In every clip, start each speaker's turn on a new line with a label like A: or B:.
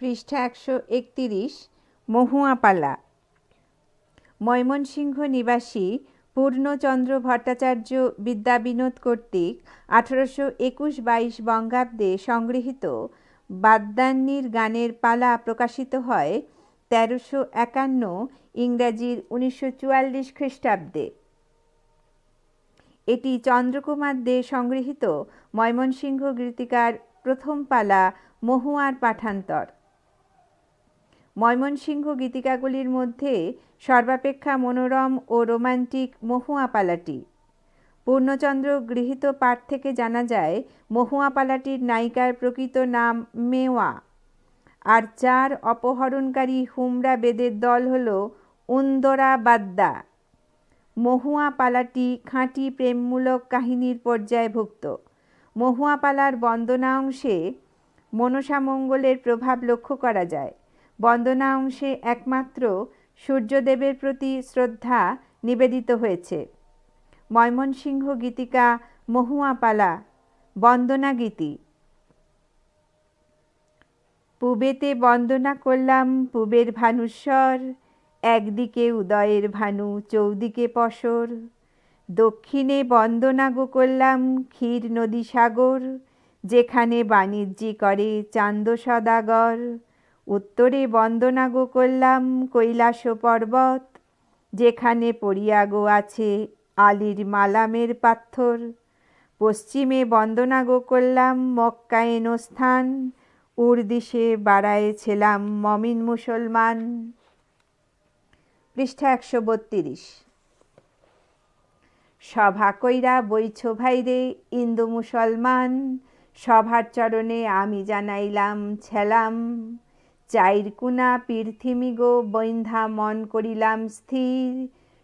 A: পৃষ্ঠা একশো একতিরিশ, মহুয়াপালা। ময়মনসিংহ নিবাসী পূর্ণচন্দ্র ভট্টাচার্য বিদ্যাবিনোদ কর্তৃক আঠারোশো একুশ বাইশ বঙ্গাব্দে সংগৃহীত বাদ্যান্নির গানের পালা প্রকাশিত হয় তেরোশো একান্ন ইংরাজির উনিশশো চুয়াল্লিশ খ্রিস্টাব্দে। এটি চন্দ্রকুমার দে সংগৃহীত ময়মনসিংহ গীতিকার প্রথম পালা মহুয়ার পাঠান্তর। ময়মনসিংহ গীতিকাগুলির মধ্যে সর্বাপেক্ষা মনোরম ও রোমান্টিক মহুয়া পালাটি পূর্ণচন্দ্র গৃহীত পাঠ থেকে জানা যায় মহুয়া পালাটির নায়িকার প্রকৃত নাম মেওয়া। আর চার অপহরণকারী হুমরা বেদের দল হল উন্দরা বাদ্দা। মহুয়া পালাটি খাঁটি প্রেমমূলক কাহিনীর পর্যায়ভুক্ত। মহুয়া পালার বন্দনা অংশে মনসামঙ্গলের প্রভাব লক্ষ্য করা যায়। বন্দনা অংশে একমাত্র সূর্যদেবের প্রতি শ্রদ্ধা নিবেদিত হয়েছে। ময়মনসিংহ গীতিকা মহুয়াপালা, বন্দনা গীতি। পুবেতে বন্দনা করলাম পুবের ভানুস্বর, একদিকে উদয়ের ভানু, চৌদিকে পশর। দক্ষিণে বন্দনা গো করলাম ক্ষীর নদী সাগর, যেখানে বাণিজ্যি করে চান্দ সদাগর। উত্তরে বন্দনা গো করলাম কৈলাস পর্বত, যেখানে পড়িয়া গো আছে আলির মালামের পাথর। পশ্চিমে বন্দনা গো করলাম মক্কায়েন স্থান উর্দিশে বাড়ায়েছিলাম মমিন মুসলমান। পৃষ্ঠা একশো বত্রিশ। সভা কইরা বইছ ভাইরে, ইন্দু মুসলমান, সভার চরণে আমি জানাইলাম, ছেলাম। চাইর কুনা পীর্থিমি গো বৈন্ধা মন করিলাম স্থির।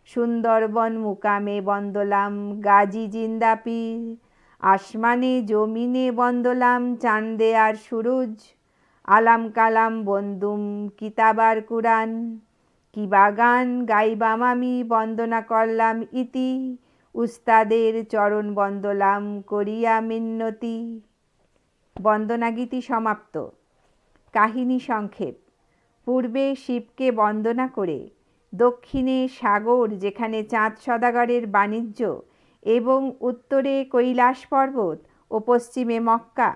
A: সুন্দরবন মুকামে বন্দলাম গাজী জিন্দাপীর আসমানে জমিনে বন্দলাম চান্দে আর সুরুজ। আলাম কালাম বন্দুম কিতাবার কুরান কি বাগান গাইবাম আমি বন্দনা করলাম ইতি। উস্তাদের চরণ বন্দলাম করিয়া মিন্নতি। বন্দনাগীতি সমাপ্ত। কাহিনী সংক্ষেপ। পূর্বে শিবকে বন্দনা করে, দক্ষিণে সাগর যেখানে চাঁদ সদাগরের বাণিজ্য এবং উত্তরে কৈলাস পর্বত ও পশ্চিমে মক্কা,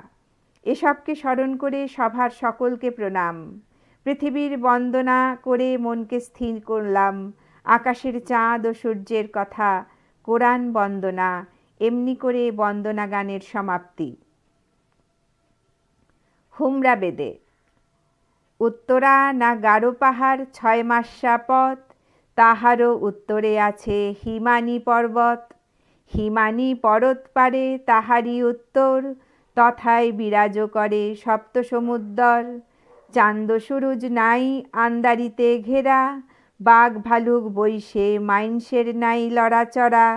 A: এসবকে স্মরণ করে সভার সকলকে প্রণাম। পৃথিবীর বন্দনা করে মনকে স্থির করলাম, আকাশের চাঁদ ও সূর্যের কথা, কোরআন বন্দনা, এমনি করে বন্দনা গানের সমাপ্তি। হুমরা বেদে উত্তরা না গারো পাহাড় ছয় মাসা পথ তাহারও উত্তরে আছে হিমানি পর্বত। হিমানি পরত পারে তাহারই উত্তর, তথায় বিরাজ করে সপ্ত সমুদ্র চান্দ সুরুজ নাই আন্দারিতে ঘেরা, বাঘ ভালুক বৈশে মাইনসের নাই লড়াচড়া।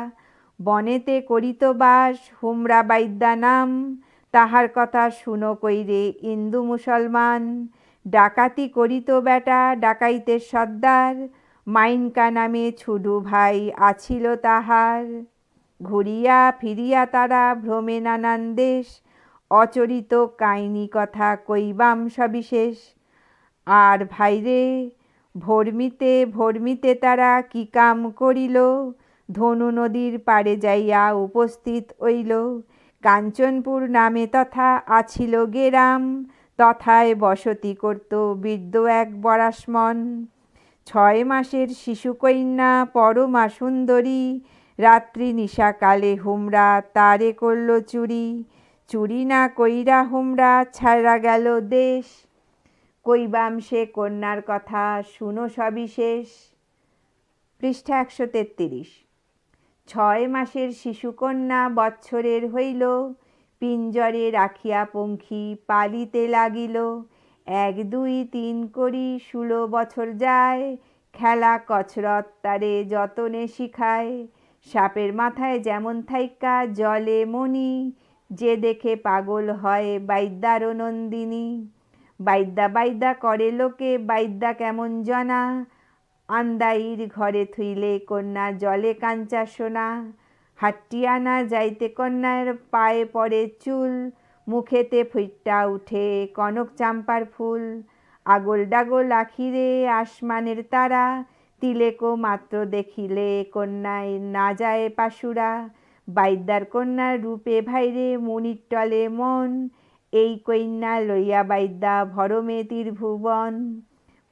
A: বনেতে করিত বাস হুমরা বাইদ্যা নাম, তাহার কথা শুনো কইরে ইন্দু মুসলমান। ডাকাতি করিত বেটা ডাকাইতে সর্দার। মাইনকা নামে ছুডু ভাই আছিল তাহার। ঘুরিয়া ফিরিয়া তারা ভ্রমে নানান দেশ। অচরিত কাহিনী কথা কইবাম সবিশেষ। আর ভাইরে ভর্মিতে ভর্মিতে তারা কি কাম করিল? ধনু নদীর পাড়ে যাইয়া উপস্থিত হইল। কাঞ্চনপুর নামে তথা আছিল গেরাম। তথায় বসতি করত বৃদ্ধ এক বরাসমন। ছয় মাসের শিশুকন্যা পরমা সুন্দরী রাত্রি নিশাকালে হুমরা তারে করল চুরি। চুরি না কইরা হুমরা ছাড়া গেল দেশ। কইবাম সে কন্যার কথা, শুনো সবিশেষ পৃষ্ঠা একশো তেত্রিশ। ছয় মাসের শিশুকন্যা বৎসরের হইল। পিঞ্জরে রাখিয়া পঙ্খী পালিতে লাগিল। এক, দুই, তিন করি ষোলো বছর যায়, খেলা কচরত তারে যতনে শিখায়। সাপের মাথায় যেমন থাইকা জলে মনি, যে দেখে পাগল হয় বাইদ্যার নন্দিনী। বাইদ্যা বাইদ্যা করে লোকে, বাইদ্যা কেমন জনা? আন্দাইর ঘরে থুইলে কন্যা জলে কাঞ্চা সোনা। হাট্টিয়ানা যাইতে কন্যার পায়ে পড়ে চুল, মুখেতে ফুইট্টা উঠে কনক চাম্পার ফুল আগল ডাগল আখিরে আসমানের তারা তিলেকো মাত্র দেখিলে কন্যায় না যায় পাশুরা, বাইদ্যার কন্যার রূপে ভাইরে মনির টলে মন, এই কন্যা লইয়া বাইদ্যা ভরমে তীর্ভুবন।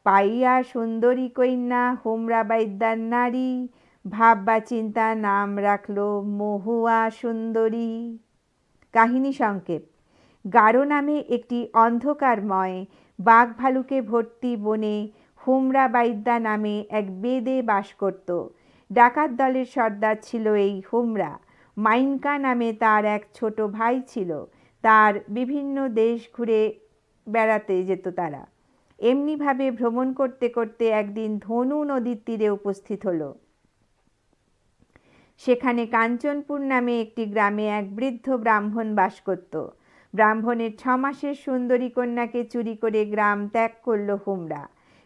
A: পাইয়া সুন্দরী কন্যা হোমরা বাইদ্যার নারী ভাব বা চিন্তা নাম রাখল মহুয়া সুন্দরী। কাহিনী সংক্ষেপ। গারো নামে একটি অন্ধকারময় বাঘ ভালুকে ভর্তি বনে হুমরা বাইদ্যা নামে এক বেদে বাস করত। ডাকাত দলের সর্দার ছিল এই হুমরা মাইনকা নামে তার এক ছোট ভাই ছিল। তার বিভিন্ন দেশ ঘুরে বেড়াতে যেত তারা। এমনিভাবে ভ্রমণ করতে করতে একদিন ধনু নদীর তীরে উপস্থিত হলো। সেখানে কাঞ্চনপুর নামে একটি গ্রামে এক বৃদ্ধ ব্রাহ্মণ বাস করত। ব্রাহ্মণের ছ মাসের সুন্দরী কন্যাকে চুরি করে গ্রাম ত্যাগ করল হুমরা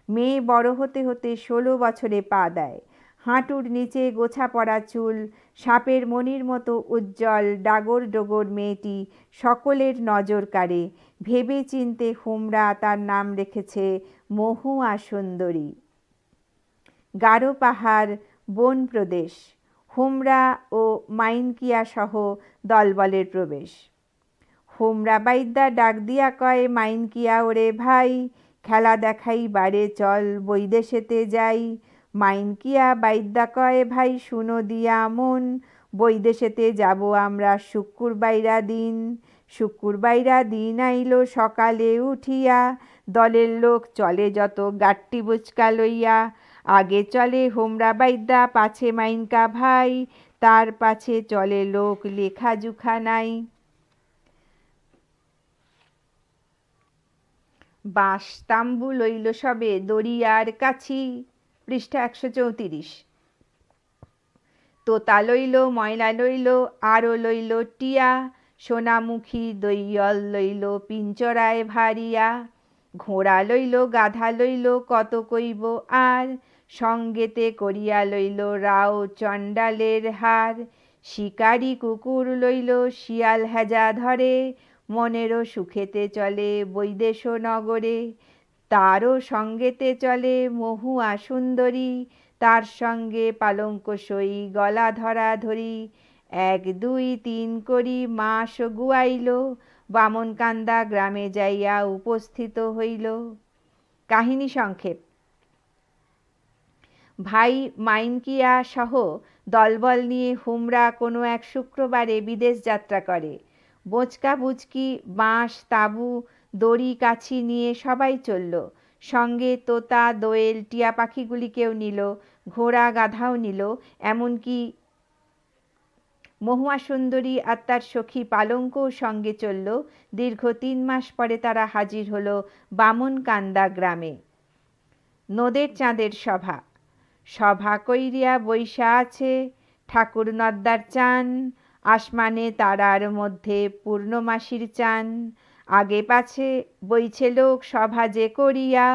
A: মেয়ে বড় হতে হতে ষোলো বছরে পা দেয়। হাঁটুর নিচে গোছা পড়া চুল, সাপের মনির মতো উজ্জ্বল, ডাগর ডোগর মেয়েটি সকলের নজর কাড়ে। ভেবে চিনতে হুমরা তার নাম রেখেছে মহুয়া সুন্দরী। গারো পাহাড়, বন প্রদেশ। হুমরা ও মাইনকিয়া সহ দলবলের প্রবেশ। হুমরা বাইদ্যা ডাক দিয়া কয়, মাইনকিয়া ওরে ভাই, খেলা দেখাই বারে চল বৈদেশেতে যাই। মাইনকিয়া বাইদ্যা কয়, ভাই, শুনো দিয়া মন বৈদেশেতে যাব আমরা শুক্কুর বাইরা দিন। শুক্কুর বাইরা দিন আইলো সকালে উঠিয়া, দলের লোক চলে যত গাট্টি বুচকা লইয়া আগে চলে হোমরা বাইদ্যা, পাছে মাইনকা ভাই, তার পাছে চলে লোক লেখা জুখা নাই। বাঁশ তাম্বু লইল সবে দরিয়ার কাছি, পৃষ্ঠা একশো চৌত্রিশ। তোতা লইল, ময়লা লইল আরও লইল টিয়া, সোনামুখী দৈয়ল লইল পিঞ্চরায় ভারিয়া। ঘোড়া লইল, গাধা লইল, কত কইব আর সঙ্গেতে করিয়া লইল রাও চণ্ডালের হার। শিকারি কুকুর লইল শিয়াল হেজা ধরে। মনেরও সুখেতে চলে বৈদেশ নগরে। তারও সঙ্গেতে চলে মহুয়া সুন্দরী। তার সঙ্গে পালঙ্ক সই গলা ধরা ধরি। এক, দুই, তিন করি মাস গুয়াইল। বামনকান্দা গ্রামে যাইয়া উপস্থিত হইল। কাহিনী সংক্ষেপ। ভাই মাইনকিয়া সহ দলবল নিয়ে হুমরা কোনো এক শুক্রবারে বিদেশ যাত্রা করে। বোচকা বুচকি, বাঁশ, তাবু, দড়ি কাছি নিয়ে সবাই চলল। সঙ্গে তোতা, দোয়েল, টিয়া পাখিগুলিকেও নিল, ঘোড়া, গাধাও নিল, এমনকি মহুয়া সুন্দরী আর তার সখী পালঙ্কও সঙ্গে চলল। দীর্ঘ তিন মাস পরে তারা হাজির হলো বামনকান্দা গ্রামে। নদের চাঁদের সভা। সভা কইরিয়া বৈশা আছে। ঠাকুর নদ্দার চান, আসমানে তারার মধ্যে পূর্ণমাসির চান। আগে পাছে বইছে লোক সভা যে করিয়া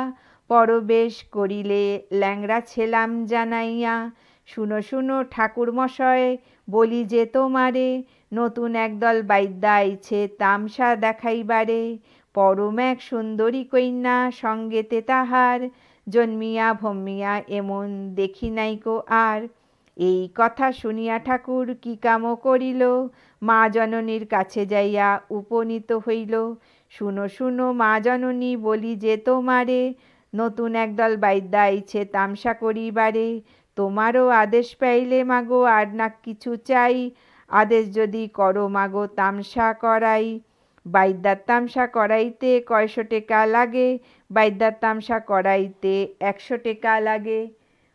A: পরবেশ করিলে ল্যাংড়া ছেলাম জানাইয়া। শুনো শুনো ঠাকুর মশয় বলি যে তোমারে, নতুন একদল বাইদ্যা আইছে তামসা দেখাইবারে। পরম এক সুন্দরী কন্যা সঙ্গেতে তাহার জন্মিয়া, ভম্মিয়া, এমন দেখি নাই নাইকো আর। এই কথা শুনিয়া ঠাকুর কি কাম করিল? মা জননীর কাছে যাইয়া উপনীত হইল। শুনো শুনো, মা জননী, বলি যে তোমারে। নতুন একদল বাইদ্যা আইছে তামসা করিবারে। তোমারও আদেশ পাইলে মাগো, আর না কিছু চাই। আদেশ যদি করো মাগো, তামসা করাই। বাইদ্যার তামসা করাইতে কয়শো টেকা লাগে বাইদ্যার তামসা করাইতে একশো টেকা লাগে।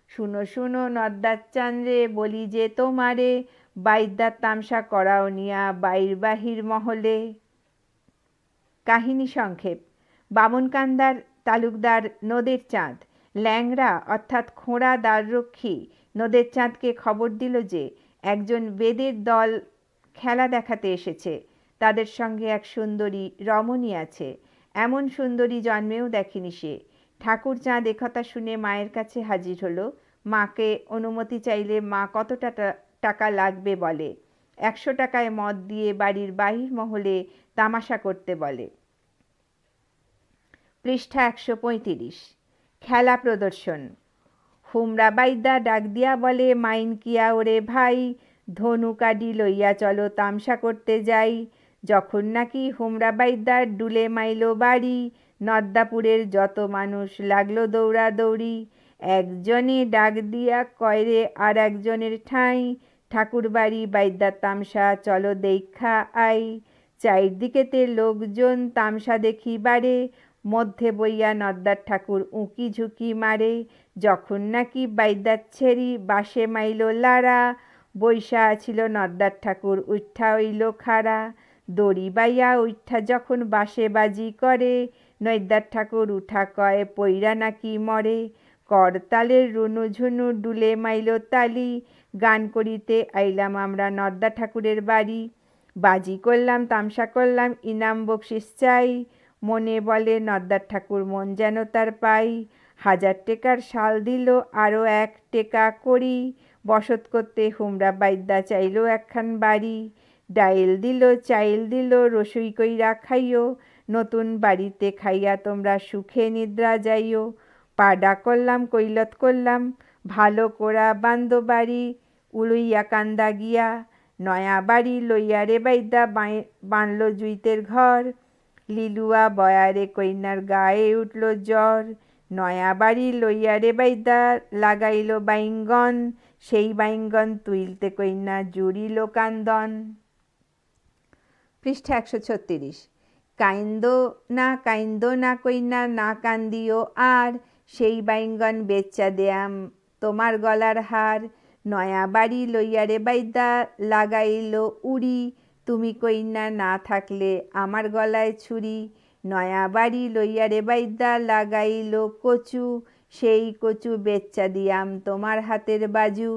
A: শুনো শুনো, নদ্দার চান্দ্রে বলি যে তোমারে বাইদ্যার তামসা করাও নিয়া বাইর বাহির মহলে। কাহিনী সংক্ষেপ। বামনকান্দার তালুকদার নদের চাঁদ। ল্যাংড়া, অর্থাৎ খোঁড়া দ্বাররক্ষী নদের চাঁদকে খবর দিল যে, একজন বেদের দল খেলা দেখাতে এসেছে। তাদের সঙ্গে এক সুন্দরী রমণী আছে। এমন সুন্দরী জন্মেও দেখেনি সে। ঠাকুর চাঁদ একথা শুনে মায়ের কাছে হাজির হলো। মাকে অনুমতি চাইলে মা কত টাকা লাগবে বলে। একশো টাকায় মদ দিয়ে বাড়ির বাহির মহলে তামাশা করতে বলে। পৃষ্ঠা একশো পঁয়ত্রিশ। খেলা প্রদর্শন। হুমরা বাইদা ডাক দিয়া বলে মাইন কিয়া ওরে ভাই ধনু কাডি লইয়া চলো, তামসা করতে যাই। যখন নাকি হুমরা বাইদার ডুলে মাইলো বাড়ি, নদ্দাপুরের যত মানুষ লাগল দৌড়াদৌড়ি, একজনে ডাক দিয়া কয়রে আর একজনের ঠাঁই ঠাকুর বাড়ি বাইদার তামসা চলো দেখা আই। চারিদিকেতে লোকজন তামসা দেখি বাড়ে, মধ্যে বইয়া নদ্দার ঠাকুর উঁকি ঝুঁকি মারে। যখন নাকি বাইদার ছেড়ি বাসে মাইল লাড়া, বৈশা ছিল নদ্দার ঠাকুর উঠা হইল খাড়া। দড়ি বাইয়া উঠা যখন বাসে বাজি করে, নৈদার ঠাকুর উঠা কয় পৈরা নাকি মরে? করতালের রুনু ঝুনু ডুলে মাইল তালি, গান করিতে আইলাম আমরা নদ্দা ঠাকুরের বাড়ি। বাজি করলাম, তামসা করলাম, ইনাম বকশিস চাই। মনে বলে নর্দার ঠাকুর মন যেন তার পাই। হাজার টেকার শাল দিল আরও এক টেকা করি। বসত করতে হুমরা বাইদ্যা চাইল একখান বাড়ি। ডাইল দিল, চাইল দিল, রসুই কইরা খাইও, নতুন বাড়িতে খাইয়া তোমরা সুখে নিদ্রা যাইও। পাডা করলাম, কৈলত করলাম, ভালো করা বান্দ বাড়ি উলুইয়া কান্দা গিয়া, নয়া বাড়ি লইয়া রে বাইদা বানল জুইতের ঘর। লিলুয়া বয়ারে কইনার গায়ে উঠল জ্বর, নয়া বাড়ি লইয়া রে বাইদা লাগাইল বাইঙ্গন, সেই বাইঙ্গন তুইলতে কইনা জুড়িল কান্দন। পৃষ্ঠা একশো ছত্রিশ। কাইন্দ না কাইন্দ না কইনা না কান্দিও আর, সেই বাইঙ্গন বেচ্চা দেয়াম তোমার গলার হার। নয়া বাড়ি লইয়া রে বাইদা লাগাইল উড়ি, তুমি কইনা না থাকলে আমার গলায় ছুরি। নয়া বাড়ি লইয়া রে বাইদা লাগাইল কচু, সেই কচু বেচ্চা দিয়াম তোমার হাতের বাজু।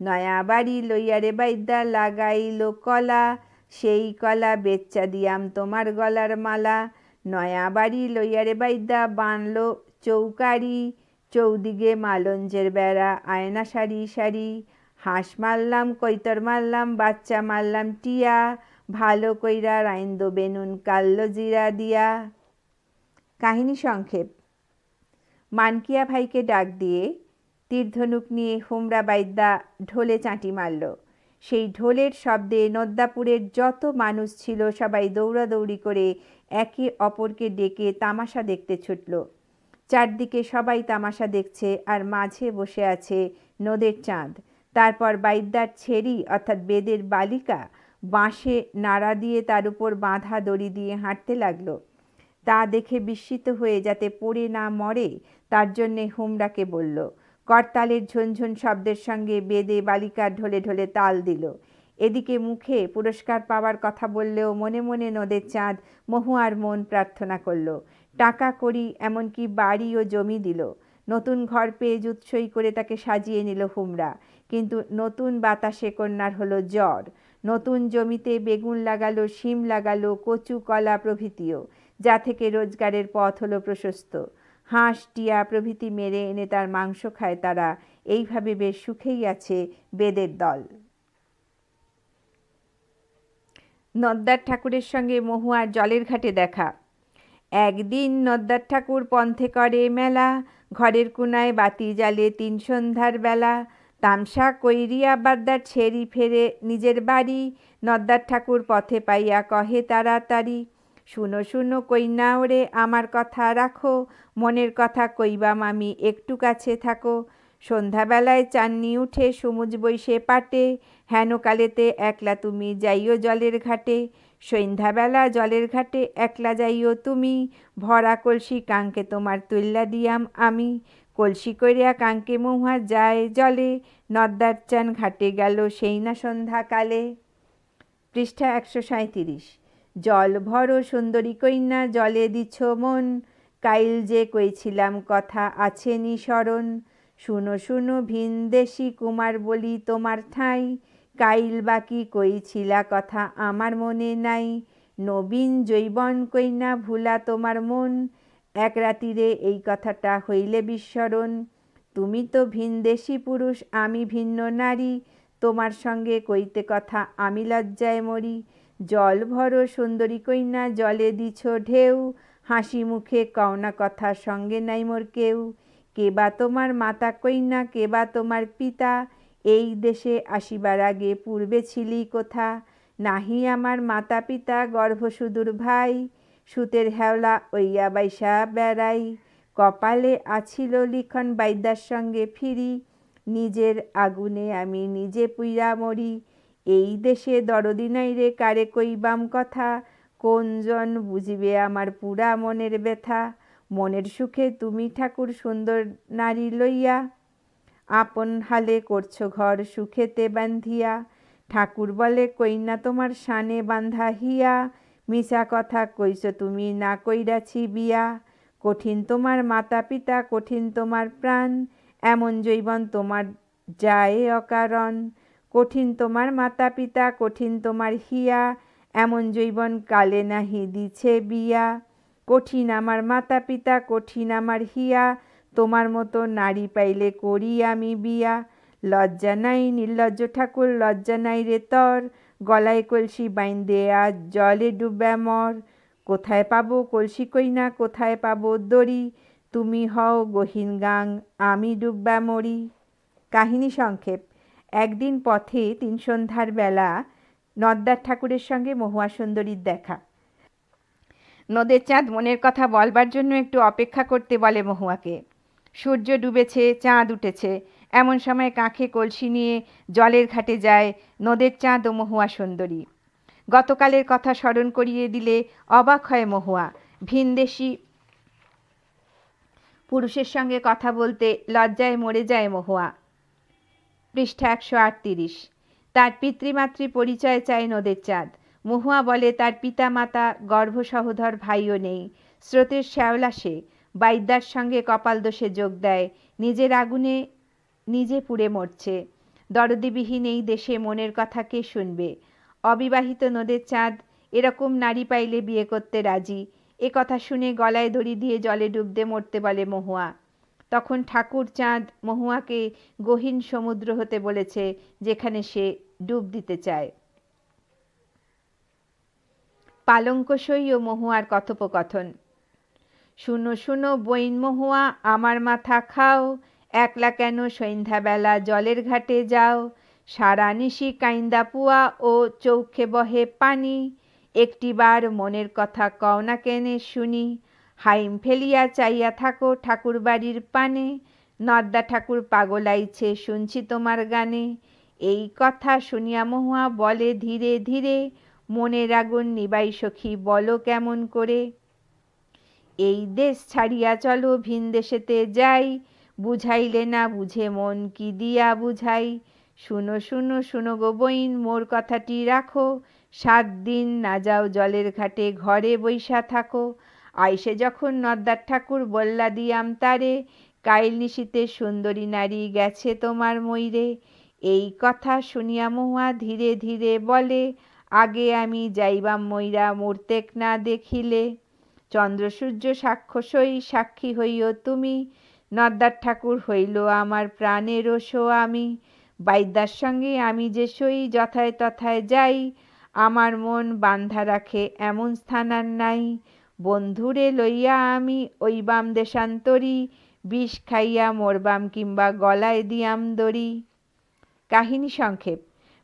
A: নয়া বাড়ি লইয়া রে বাইদা লাগাইল কলা সেই কলা বেচ্চা দিয়াম তোমার গলার মালা। নয়া বাড়ি লইয়া রে বাইদা বানলো চৌকারি। চৌদিকে মালঞ্জের বেড়া, আয়না সারি সারি। হাঁস মারলাম, কৈতর মারলাম, বাচ্চা মারলাম টিয়া। ভালো কইরা রাইন্দ বেনুন কাল্লো জিরা দিয়া। কাহিনী সংক্ষেপ। মানকিয়া ভাইকে ডাক দিয়ে তীরধনুক নিয়ে হুমরা বাইদ্যা ঢোলে চাঁটি মারল। সেই ঢোলের শব্দে নদ্দাপুরের যত মানুষ ছিল সবাই দৌড়াদৌড়ি করে একে অপরকে ডেকে তামাশা দেখতে ছুটল। চারদিকে সবাই তামাশা দেখছে আর মাঝে বসে আছে নদের চাঁদ। তারপর বাইদ্যার ছেড়ি অর্থাৎ বেদের বালিকা বাঁশে নাড়া দিয়ে তার উপর বাঁধা দড়ি দিয়ে হাঁটতে লাগল। তা দেখে বিস্মিত হয়ে যাতে পড়ে না মরে তার জন্যে হুমরাকে বলল করতালের ঝনঝন শব্দের সঙ্গে বেদে বালিকার ঢলে ঢলে তাল দিল। এদিকে মুখে পুরস্কার পাওয়ার কথা বললেও মনে মনে নদের চাঁদ মহুয়ার মন প্রার্থনা করল। টাকা করি এমনকি বাড়ি ও জমি দিল। নতুন ঘর পেয়ে জুৎসই করে তাকে সাজিয়ে নিল হুমরা কিন্তু নতুন বাতাসে কন্যার হলো জ্বর। নতুন জমিতে বেগুন লাগালো, শিম লাগালো, কচু কলা প্রভৃতিও, যা থেকে রোজগারের পথ হলো প্রশস্ত। হাঁস, টিয়া প্রভৃতি মেরে এনে তার মাংস খায় তারা। এইভাবে বেশ সুখেই আছে বেদের দল। নদ্দার ঠাকুরের সঙ্গে মহুয়ার জলের ঘাটে দেখা। একদিন নদ্দার ঠাকুর পন্থে করে মেলা, ঘরের কোনায় বাতি জ্বালে তিন সন্ধ্যার বেলা। তামসা, কৈরিয়া বাদ্দার ছেড়ি ফেরে নিজের বাড়ি, নদ্দার ঠাকুর পথে পাইয়া কহে তাড়াতাড়ি। শুনো শুনো কইনা ওরে আমার কথা রাখো, মনের কথা কইবাম আমি, একটু কাছে থাকো। সন্ধ্যাবেলায় চাননি উঠে সমুজ বৈশে পাটে, হেন কালেতে একলা তুমি যাইও জলের ঘাটে। সন্ধ্যাবেলা জলের ঘাটে একলা যাইও তুমি, ভরা কলসি কাঙ্কে তোমার তুল্লা দিয়াম আমি। কলসি করিয়া কাঙ্কে মহুয়া যায় জলে নদ্দার চান ঘাটে গেল সেই না সন্ধ্যাকালে। পৃষ্ঠা একশো সাঁত্রিশ জল ভর সুন্দরী কন্যা, জলে দিছ মন। কাইল যে কইছিলাম কথা আছে স্মরণ। শুনো শুনো ভিনদেশি কুমার বলি তোমার ঠাঁই। কাইল বাকি কইছিলা কথা আমার মনে নাই। নবীন জৈবন কইনা ভুলা তোমার মন। এক রাতিরে এই কথাটা হইলে বিস্মরণ। তুমি তো ভিনদেশি পুরুষ, আমি ভিন্ন নারী। তোমার সঙ্গে কইতে কথা আমি লজ্জায় মরি। জল ভরো সুন্দরী কন্যা, জলে দিছ ঢেউ। হাসি মুখে কওনা কথা সঙ্গে নাই মোর কেউ। কে বা তোমার মাতা কইনা কে বা তোমার পিতা। এই দেশে আসিবার আগে পূর্বে ছিলি কোথা? নাহি আমার মাতা পিতা, গর্ভসুদূর ভাই। সুতের হেওলা ওইয়া বাইসা বেড়াই। কপালে আছিল লিখন বাইদ্যার সঙ্গে ফিরি। নিজের আগুনে আমি নিজে পুইরা মরি। এই দেশে দরদি নাই রে, কারে কইবাম কথা? কোনজন বুঝিবে আমার পুরা মনের ব্যথা? মনের সুখে তুমি ঠাকুর সুন্দর নারী লইয়া, আপন হালে করছ ঘর সুখেতে বান্ধিয়া ঠাকুর বলে, কইনা তোমার শানে বান্ধা হিয়া মিশা কথা কইছ তুমি না কইরাছি বিয়া কঠিন তোমার মাতা পিতা কঠিন তোমার প্রাণ, এমন জৈবন তোমার যায় অকারণ। কঠিন তোমার মাতা পিতা কঠিন তোমার হিয়া, এমন জৈবন কালে নাহি দিছে বিয়া। কঠিন আমার মাতা পিতা কঠিন আমার হিয়া, তোমার মতো নারী পাইলে করি আমি বিয়া। লজ্জা নাই, নির্লজ্জ ঠাকুর, লজ্জা নাই রে তর, গলায় কলসি বাইন্দে আজ জলে ডুবে মর। কোথায় পাবো কলসি কইনা, কোথায় পাবো দড়ি? তুমি হও গহীন গাং, আমি ডুববা মরি। কাহিনী সংক্ষেপ। একদিন পথে তিন সন্ধ্যার বেলা নদ্দার ঠাকুরের সঙ্গে মহুয়া সুন্দরীর দেখা। নদের চাঁদ মনের কথা বলবার জন্য একটু অপেক্ষা করতে বলে মহুয়াকে। সূর্য ডুবেছে, চাঁদ উঠেছে। এমন সময় কাঁখে কলসি নিয়ে জলের ঘাটে যায় নদের চাঁদ ও মহুয়া সুন্দরী। গতকালের কথা স্মরণ করিয়ে দিলে অবাক হয় মহুয়া। ভিনদেশি পুরুষের সঙ্গে কথা বলতে লজ্জায় মরে যায় মহুয়া। পৃষ্ঠা একশো আটত্রিশ। তার পিতৃমাতৃ পরিচয় চায় নদের চাঁদ। মহুয়া বলে তার পিতামাতা, গর্ভসহোধর ভাইও নেই। স্রোতের শ্যাওলা সে, বাইদ্যার সঙ্গে কপাল দোষে যোগ দেয়। নিজের আগুনে নিজে পুড়ে মরছে। দরদিবিহীন এই দেশে মনের কথা কে শুনবে? অবিবাহিত নদের চাঁদ, এরকম নারী পাইলে বিয়ে করতে রাজি। এ কথা শুনে গলায় দড়ি দিয়ে জলে ডুবতে মরতে বলে মহুয়া। তখন ঠাকুর চাঁদ মহুয়াকে গহীন সমুদ্র হতে বলেছে, যেখানে সে ডুব দিতে চায়। পালঙ্কসই ও মহুয়ার কথোপকথন। শুনো শুনো বইন মহুয়া, আমার মাথা খাও, একলা কেন সন্ধ্যাবেলা জলের ঘাটে যাও? সারা নিশি কাইন্দা পুয়া ও চৌখে বহে পানি, একটিবার মনের কথা কও না কেনে শুনি। হাইম ফেলিয়া চাইয়া থাকো ঠাকুর বাড়ির পানে। নদ্দা ঠাকুর পাগলাইছে শুনছি তোমার গানে। এই কথা শুনিয়া মহুয়া বলে ধীরে ধীরে, মনের আগুন নিবাই সখী বলো কেমন করে। এই দেশ ছাড়িয়া চলো, ভিন দেশেতে যাই। বুঝাইলে না বুঝে মন কি দিয়া বুঝাই। শুনো শুনো শুনো গো বইন, মোর কথাটি রাখো। সাত দিন না যাও জলের ঘাটে, ঘরে বৈশা থাকো। আইসে যখন নদ্দার ঠাকুর বল্লা দিয়াম তারে, কাইল নিশীতে সুন্দরী নারী গেছে তোমার ময়ূরে। এই কথা শুনিয়া মহুয়া ধীরে ধীরে বলে, আগে আমি যাইবাম ময়রা মূর্তেক না দেখিলে। চন্দ্রসূর্য সাক্ষ্য সই সাক্ষী হইও তুমি, নদ্দার ঠাকুর হইল আমার প্রাণের শো আমি। বাইদ্যার সঙ্গে আমি যে সই যথায় তথায় যাই, আমার মন বান্ধা রাখে এমন স্থান আর নাই। বন্ধুরে লইয়া আমি ওই বাম দেশান্তরী, বিষ খাইয়া মরবাম কিংবা গলায় দিয়াম দড়ি। কাহিনী সংক্ষেপ।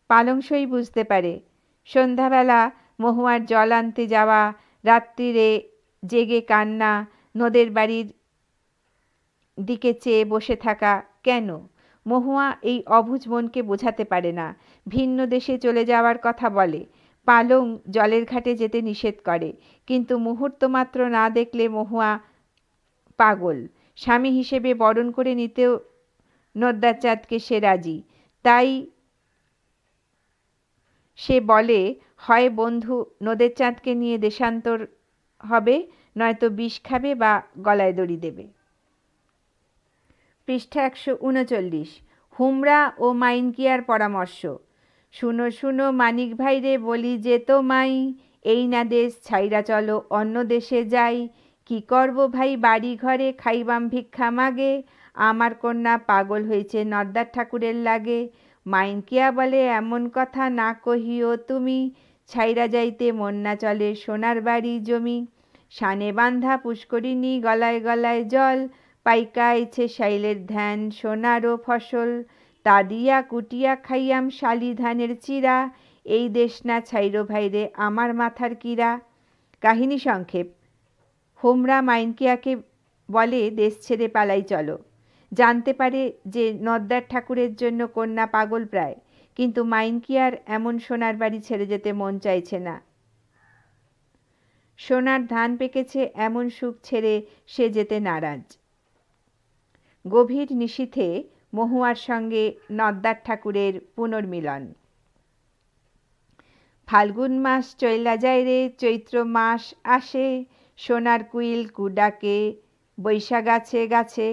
A: পালংসই বুঝতে পারে। সন্ধ্যাবেলা মহুয়ার জল আনতে যাওয়া, রাত্রিরে জেগে কান্না, নদের বাড়ির দিকে চেয়ে বসে থাকা কেন? মহুয়া এই অভুজ মনকে বোঝাতে পারে না। ভিন্ন দেশে চলে যাওয়ার কথা বলে। পালং জলের ঘাটে যেতে নিষেধ করে। কিন্তু মুহূর্ত মাত্র না দেখলে মহুয়া পাগল। স্বামী হিসেবে বরণ করে নিতেও নদ্দার চাঁদকে সে রাজি। তাই সে বলে, হয় বন্ধু নদের চাঁদকে নিয়ে দেশান্তর হবে, নয়তো বিষ খাবে বা গলায় দড়ি দেবে। পৃষ্ঠা একশো উনচল্লিশ। হুমরা ও মাইনকিয়ার পরামর্শ। শুনো শুনো মানিক ভাইরে, বলি যে তো মাই এই না দেশ ছাইরা চলো, অন্য দেশে যাই। কি করব ভাই, বাড়ি ঘরে খাইবাম ভিক্ষা মাগে। আমার কন্যা পাগল হয়েছে নর্দার ঠাকুরের লাগে। মাইনকিয়া বলে, এমন কথা না কহিও তুমি। ছাইরা যাইতে মন না চলে সোনার বাড়ি জমি। সানে বান্ধা পুষ্করিণী গলায় গলায় জল। পাইকা পাইকাইছে শাইলের ধ্যান, সোনারও ফসল। তা দিয়া কুটিয়া খাইয়াম শালি ধানের চিরা, এই দেশ না ছাইরো ভাইরে আমার মাথার কিরা। কাহিনী সংক্ষেপ। হোমরা মাইনকিয়াকে বলে, দেশ ছেড়ে পালাই চলো। জানতে পারে যে নদ্দার ঠাকুরের জন্য কন্যা পাগল প্রায়, কিন্তু মাইনকিয়ার এমন সোনার বাড়ি ছেড়ে যেতে মন চাইছে না। সোনার ধান পেকেছে, এমন সুখ ছেড়ে সে যেতে নারাজ। গভীর নিশীথে মহুয়ার সঙ্গে নদ্দার ঠাকুরের পুনর্মিলন। ফাল্গুন মাস চৈলা যায় রে, চৈত্র মাস আসে, সোনার কুইল কুডাকে বৈশা গাছে গাছে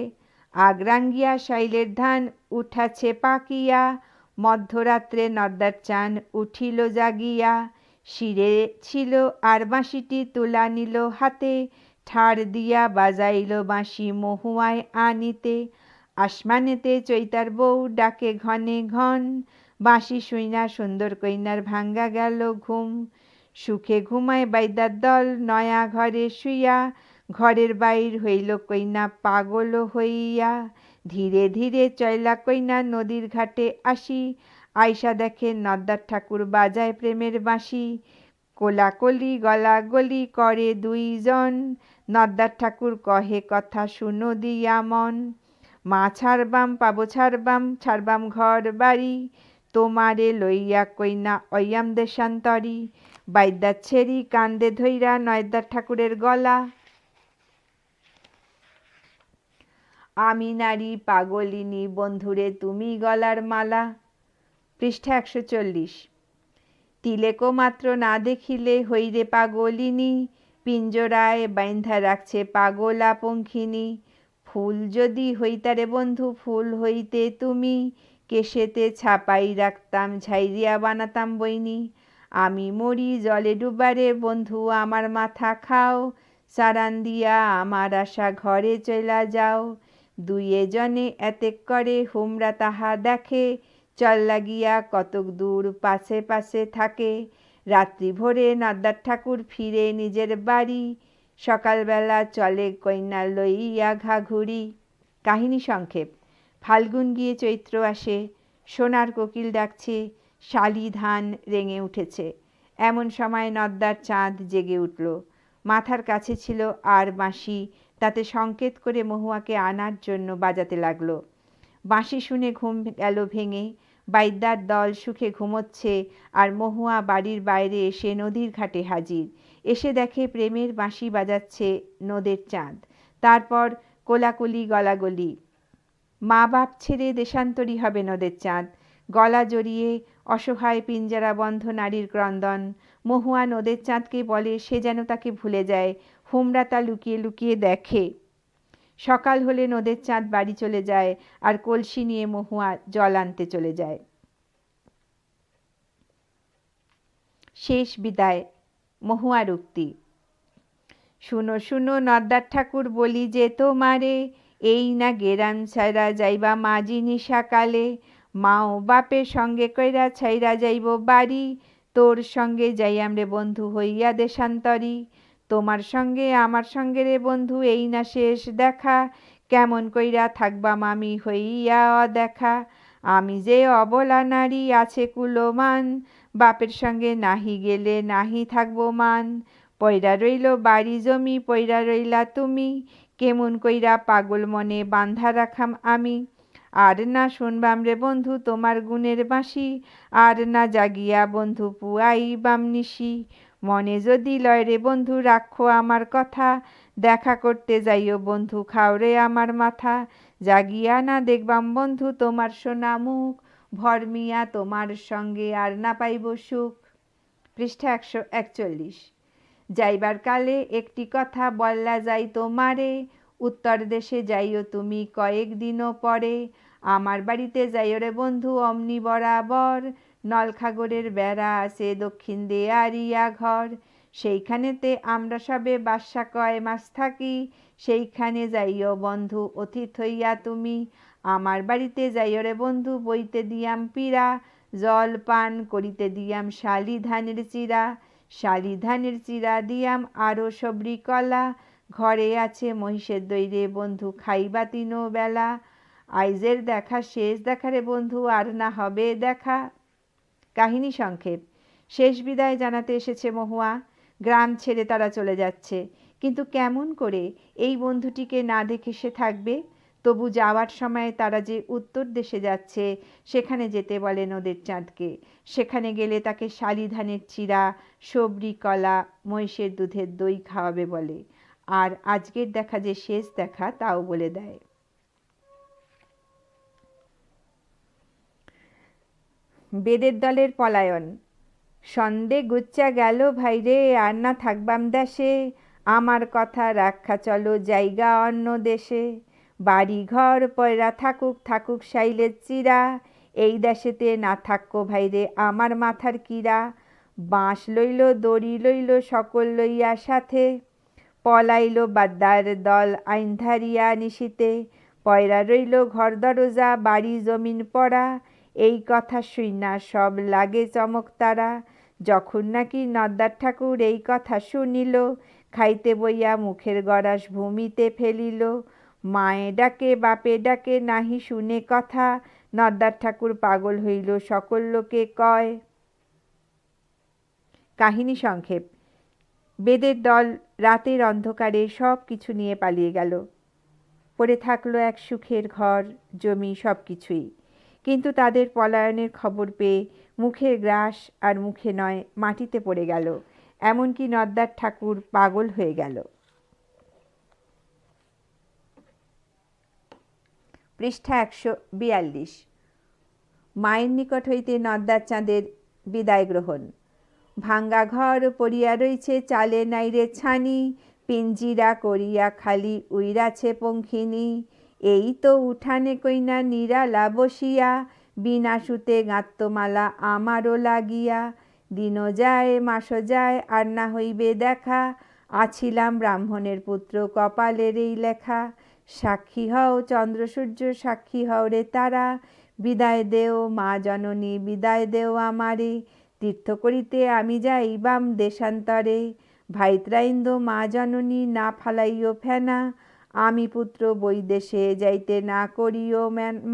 A: আগ্রাঙ্গিয়া শাইলের ধান উঠাছে পাকিয়া, মধ্যরাত্রে নদ্দার চান উঠিল জাগিয়া, শিরে ছিল আর বাঁশিটি তুলা নিল হাতে, ঠাড় দিয়া বাজাইল বাঁশি মহুয়ায় আনিতে আসমানেতে চৈতার বউ ডাকে ঘনে ঘন। বাঁশি শুইনা সুন্দর কইনার ভাঙ্গা গেল ঘুম। সুখে ঘুমায় বাইদার দল, নয়া ঘরে শুইয়া। ঘরের বাইর হইল কইনা পাগল হইয়া। ধীরে ধীরে চয়লা কইনা নদীর ঘাটে আসি। আয়সা দেখে নদ্দার ঠাকুর বাজায় প্রেমের বাঁশি। কোলাকলি গলাগলি করে দুইজন। নদ্দার ঠাকুর কহে কথা শুনো দিয়া মন। মা ছাড়বাম, পাবো ছাড়বাম ছাড়বাম ঘর বাড়ি। তোমারে লইয়া কইনা অয়াম দেশান্তরি। বাইদার ছেড়ি কান্দে ধইরা নয়দার ঠাকুরের গলা। আমি নারী পাগলিনী, বন্ধুরে তুমি গলার মালা। পৃষ্ঠা একশো চল্লিশ। তিলেকো মাত্র না দেখিলে হইরে পাগলিনী। পিঞ্জরায় বাইন্ধা রাখছে পাগলা পঙ্খিনী। ফুল যদি হইতারে বন্ধু, ফুল হইতে তুমি কেশেতে ছাপাই রাখতাম, ঝাইরিয়া বানাতাম বইনি। আমি মরি জলে ডুবারে, বন্ধু, আমার মাথা খাও। সারান দিয়া আমার আশা ঘরে চলা যাও। দুইয়ে জনে এতেক করে, হুমরা তাহা দেখে। চল লাগিয়া কতক দূর পাশে পাশে থাকে। রাত্রি ভোরে নাদ্দার ঠাকুর ফিরে নিজের বাড়ি। সকালবেলা চলে কন্যা লইয়া ঘাঘুরি কাহিনী সংক্ষেপ। ফাল্গুন গিয়ে চৈত্র আসে, সোনার কোকিল ডাকছে, শালি ধান রেঙে উঠেছে। এমন সময় নদ্দার চাঁদ জেগে উঠল। মাথার কাছে ছিল আর বাঁশি, তাতে সংকেত করে মহুয়াকে আনার জন্য বাজাতে লাগল। বাঁশি শুনে ঘুম গেল ভেঙে, বাইদ্যার দল সুখে ঘুমোচ্ছে আর মহুয়া বাড়ির বাইরে এসে নদীর ঘাটে হাজির। এসে দেখে প্রেমের বাঁশি বাজাচ্ছে নদের চাঁদ। তারপর কোলাকুলি গলাগলি। মা বাপ ছেড়ে দেশান্তরী হবে নদের চাঁদ। গলা জড়িয়ে অসহায় পিঞ্জারা বন্ধ নারীর ক্রন্দন। মহুয়া নদের চাঁদকে বলে, সে যেন তাকে ভুলে যায়। হুমরা তা লুকিয়ে লুকিয়ে দেখে। সকাল হলে নদের চাঁদ বাড়ি চলে যায় আর কলসি নিয়ে মহুয়া জল আনতে চলে যায়। শেষ বিদায়। মহুয়ার উক্তি শুনো শুনো নদ্দার ঠাকুর, বলি যে তোমারে, এই না গেরাম ছাইরা যাইবা মাঝি নিশাকালে মাও বাপের সঙ্গে কইরা ছাইরা যাইব বাড়ি, তোর সঙ্গে যাইয়াম রে বন্ধু হইয়া দেশান্তরী। তোমার সঙ্গে, আমার সঙ্গে রে বন্ধু, এই না শেষ দেখা। কেমন কইরা থাকবা মামি হইয়া দেখা আমি যে অবলা নারী, আছে কুলোমান। বাপের সঙ্গে নাহি গেলে নাহি থাকব মান। পয়রা রইল বাড়ি জমি, পয়রা রইলা তুমি। কেমন কইরা পাগল মনে বান্ধা রাখাম আমি। আর না শুনবাম রে বন্ধু তোমার গুণের বাঁশি। আর না জাগিয়া বন্ধু পুয়াই বাম নিশি। মনে যদি লয় রে বন্ধু রাখো আমার কথা। দেখা করতে যাইও বন্ধু খাওরে আমার মাথা। জাগিয়া না দেখবাম বন্ধু তোমার সোনা মুখ। ভরমিয়া তোমার সঙ্গে আর না পাইব সুখ। পৃষ্ঠা একশো একচল্লিশ। যাইবার কালে একটি কথা বললা যাই তোমারে, উত্তর দেশে যাইও তুমি কয়েক দিনও পরে। আমার বাড়িতে যাইও রে বন্ধু অমনি বরাবর, নলখাগরের বেড়া আছে দক্ষিণ দেয়ারিয়া ঘর। সেইখানেতে আমরা সবে বাসা কয় মাস থাকি, সেইখানে যাইও বন্ধু অতীত হইয়া তুমি। আমার বাড়িতে যাইও রে বন্ধু, বইতে দিয়াম পীড়া, জল পান করিতে দিয়াম শালি ধানের চিরা শালি ধানের চিরা দিয়াম আরও সবরি কলা, ঘরে আছে মহিষের দৈরে বন্ধু, খাইবা তিনো বেলা। আইজের দেখা শেষ দেখারে বন্ধু, আর না হবে দেখা। কাহিনী সংক্ষেপ। শেষ বিদায় জানাতে এসেছে মহুয়া। গ্রাম ছেড়ে তারা চলে যাচ্ছে। কিন্তু কেমন করে এই বন্ধুটিকে না দেখে সে থাকবে? তবু যাওয়ার সময় তারা যে উত্তর দেশে যাচ্ছে, সেখানে যেতে বলে নদের চাঁদকে। সেখানে গেলে তাকে শালি ধানের চিরা, সবরি কলা, মহিষের দুধের দই খাওয়াবে বলে। আর আজকের দেখা যে শেষ দেখা, তাও বলে দেয়। বেদের দলের পলায়ন। সন্দে গুচ্চা গেল ভাইরে, আর না থাকবাম দেশে। আমার কথা রাখা চলো জায়গা অন্য দেশে। বাড়ি ঘর পয়রা থাকুক থাকুক শাইলের চিরা। এই দেশেতে না থাক্কো ভাইরে, আমার মাথার কিরা বাঁশ লইল, দড়ি লইল, সকল লইয়া সাথে। পলাইল বাদ্দার দল আইনধারিয়া নিশিতে। পয়রা রইল ঘর দরজা, বাড়ি জমিন পড়া। এই কথা শুই না সব লাগে চমক তারা। যখন নাকি নদ্দার ঠাকুর এই কথা শুনিল, খাইতে বইয়া মুখের গড়াস ভূমিতে ফেলিল। মায়ে ডাকে, বাপে ডাকে, নাহি শুনে কথা। নদ্দার ঠাকুর পাগল হইল, সকল লোকে কয়। কাহিনী সংক্ষেপ। বেদের দল রাতের অন্ধকারে সব কিছু নিয়ে পালিয়ে গেল। পড়ে থাকল এক সুখের ঘর, জমি সব কিছুই। কিন্তু তাদের পলায়নের খবর পেয়ে মুখের গ্রাস আর মুখে নয়, মাটিতে পড়ে গেল। এমনকি নদ্দার ঠাকুর পাগল হয়ে গেল। পৃষ্ঠা একশো বিয়াল্লিশ। মায়ের নিকট হইতে নদ্দার চাঁদের বিদায় গ্রহণ। ভাঙ্গা ঘর পড়িয়া রইছে চালে নাইরে ছানি, পিঞ্জিরা করিয়া খালি উইরাছে পঙ্খিনী। এই তো উঠানে কইনা নিরালা বসিয়া, বিনা সুতে গাত্তমালা আমারও লাগিয়া। দিন যায়, মাস যায়, আর না হইবে দেখা, আছিলাম ব্রাহ্মণের পুত্র কপালের এই লেখা। সাক্ষী হও চন্দ্র সূর্য, সাক্ষী হও রে তারা। বিদায় দেও মা জননী, বিদায় দেও আমারে। তীর্থ করিতে আমি যাই বাম দেশান্তরে। ভাইত্রাইন্দ মা জননী, না ফালাইও ফেনা। আমি পুত্র বৈদেশে যাইতে না করিও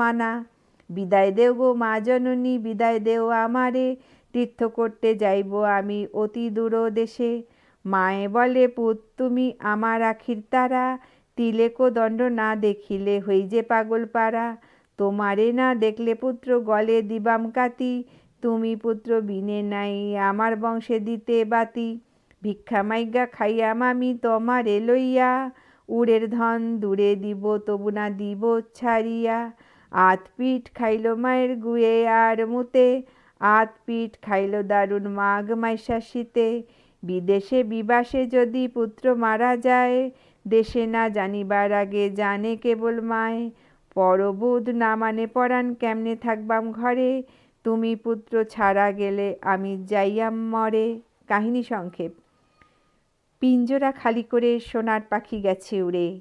A: মানা। বিদায় দেও গো মা জননী, বিদায় দেও আমারে। তীর্থ করতে যাইব আমি অতি দূর দেশে। মায়ে বলে, পুত, তুমি আমার আখির তারা। তিলেকো দণ্ড না দেখিলে হই যে পাগল পাড়া। তোমারে না দেখলে পুত্র গলে দিবাম কাতি। তুমি পুত্র বিনে নাই আমার বংশে দিতে বাতি। ভিক্ষা মাইগা খাইয়া মামি তোমারে লইয়া। উড়ের ধন দূরে দিব, তবু না দিব ছাড়িয়া। আত পিঠ খাইল মায়ের গুয়ে আর মুতে। আত পিঠ খাইল দারুণ মাঘ মাইশা শীতে বিদেশে বিবাসে যদি পুত্র মারা যায় দেশে না জানিবার আগে জানে কেবল মায়। পরবোধ না মানে পরাণ, কেমনে থাকবাম ঘরে? তুমি পুত্র ছাড়া গেলে আমি যাইয়াম মরে। কাহিনী সংক্ষেপ। পিঞ্জরা খালি করে সোনার পাখি গেছে উড়ে।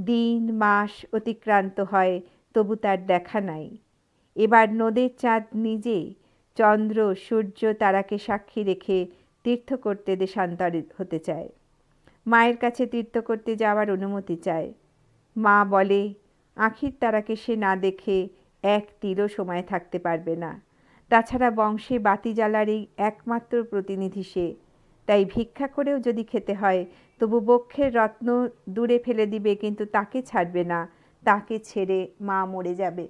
A: দিন, মাস অতিক্রান্ত হয়, তবু তার দেখা নাই। এবার নদের চাঁদ নিজে, চন্দ্র, সূর্য তারাকে সাক্ষী রেখে তীর্থ করতে দেশান্তরিত হতে চায়। মায়ের কাছে তীর্থ করতে যাওয়ার অনুমতি চায়। মা বলে, আখির তারাকে সে না দেখে এক তীরও সময় থাকতে পারবে না। তাছাড়া বংশে বাতি জ্বালার এই একমাত্র প্রতিনিধি সে। তাই ভিক্ষা করেও যদি খেতে হয়, তবু বক্ষের রত্ন দূরে ফেলে দিবে, কিন্তু তাকে ছাড়বে না। তাকে ছেড়ে মা মরে যাবে।